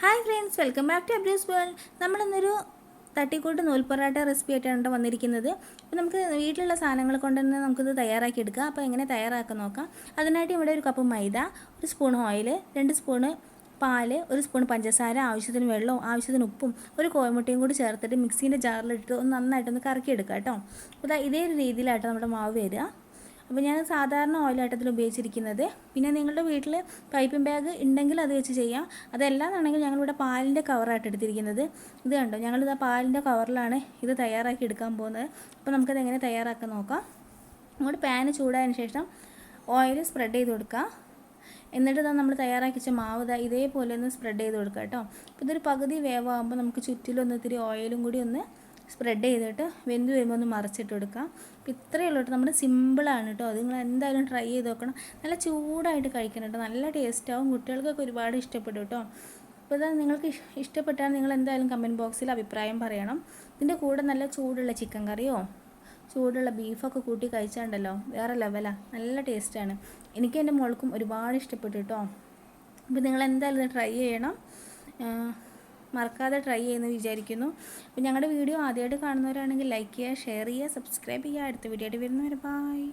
Hi friends welcome back to Abru's world നമ്മളിന്നൊരു തട്ടിക്കൂട്ട് നൂൽ parotta recipe ആയിട്ടാണ് വന്നിരിക്കുന്നത്. അപ്പോൾ നമുക്ക് വീട്ടിലുള്ള സാധനങ്ങൾ കൊണ്ട് തന്നെ നമുക്കിത് തയ്യാറാക്കി എടുക്കാം. അപ്പോൾ എങ്ങനെ തയ്യാറാക്കാൻ നോക്കാം. അതിനായിട്ട് ഇവിടെ ഒരു കപ്പ് മൈദ ഒരു സ്പൂൺ ഓയിൽ രണ്ട് സ്പൂണ് പാൽ ഒരു സ്പൂൺ പഞ്ചസാര ആവശ്യത്തിന് വെള്ളവും ആവശ്യത്തിന് ഉപ്പും ഒരു കോയമുട്ടയും കൂടി ചേർത്തിട്ട് മിക്സീന്റെ ജാറിലിട്ട് ഒന്ന് നന്നായിട്ടൊന്ന് കറക്കിയെടുക്കുക കേട്ടോ അപ്പോൾ ഇതേ ഒരു രീതിയിലാട്ടോ നമ്മുടെ മാവ് വരിക. അപ്പോൾ ഞാൻ സാധാരണ ഓയിലാട്ടത്തിൽ ഉപയോഗിച്ചിരിക്കുന്നത്. പിന്നെ നിങ്ങളുടെ വീട്ടിൽ പൈപ്പിംഗ് ബാഗ് ഉണ്ടെങ്കിൽ അത് വെച്ച് ചെയ്യാം. അതല്ലാന്നാണെങ്കിൽ ഞങ്ങളിവിടെ പാലിന്റെ കവറായിട്ട് എടുത്തിരിക്കുന്നത്. ഇത് കണ്ടോ? ഞങ്ങളിത് ആ പാലിന്റെ കവറിലാണ് ഇത് തയ്യാറാക്കി എടുക്കാൻ പോകുന്നത്. അപ്പോൾ നമുക്കത് എങ്ങനെ തയ്യാറാക്കാൻ നോക്കാം. അങ്ങോട്ട് പാന് ചൂടായതിന് ശേഷം ഓയിൽ സ്പ്രെഡ് ചെയ്ത് കൊടുക്കുക എന്നിട്ട് ഇതാ നമ്മൾ തയ്യാറാക്കി വെച്ച മാവ് ഇതാ ഇതേപോലെ ഒന്ന് സ്പ്രെഡ് ചെയ്ത് കൊടുക്കുക കേട്ടോ. അപ്പോൾ ഇതൊരു പകുതി വേവാകുമ്പോൾ നമുക്ക് ചുറ്റിലൊന്ന് ഇത്തിരി ഓയിലും കൂടി ഒന്ന് സ്പ്രെഡ് ചെയ്തിട്ട് വെന്ത് വരുമ്പോൾ ഒന്ന് മറിച്ചിട്ട് കൊടുക്കാം അപ്പോൾ ഇത്രയേ ഉള്ളൂ കേട്ടോ. നമ്മുടെ സിമ്പിളാണ് കേട്ടോ. അത് നിങ്ങൾ എന്തായാലും ട്രൈ ചെയ്ത് നോക്കണം. നല്ല ചൂടായിട്ട് കഴിക്കണം കേട്ടോ. നല്ല ടേസ്റ്റ് ആവും. കുട്ടികൾക്കൊക്കെ ഒരുപാട് ഇഷ്ടപ്പെടും കേട്ടോ. അപ്പോൾ ഇതാ നിങ്ങൾക്ക് ഇഷ്- ഇഷ്ടപ്പെട്ടാൽ നിങ്ങൾ എന്തായാലും കമന്റ് ബോക്സിൽ അഭിപ്രായം പറയണം. ഇതിന്റെ കൂടെ നല്ല ചൂടുള്ള ചിക്കൻ കറിയോ? ചൂടുള്ള ബീഫൊക്കെ കൂട്ടി കഴിച്ചാണ്ടല്ലോ? വേറെ ലെവലാണ് നല്ല ടേസ്റ്റാണ് എനിക്ക് എന്റെ മോൾക്കും ഒരുപാട് ഇഷ്ടപ്പെട്ടു കേട്ടോ. അപ്പോൾ നിങ്ങൾ എന്തായാലും ട്രൈ ചെയ്യണം. മറക്കാതെ ട്രൈ ചെയ്യുമെന്ന് വിചാരിക്കുന്നു. അപ്പോൾ ഞങ്ങളുടെ വീഡിയോ ആദ്യമായിട്ട് കാണുന്നവരാണെങ്കിൽ ലൈക്ക് ചെയ്യുക ഷെയർ ചെയ്യുക സബ്സ്ക്രൈബ് ചെയ്യുക. അടുത്ത വീഡിയോ ആയിട്ട് വരുന്നവരെ ബായ്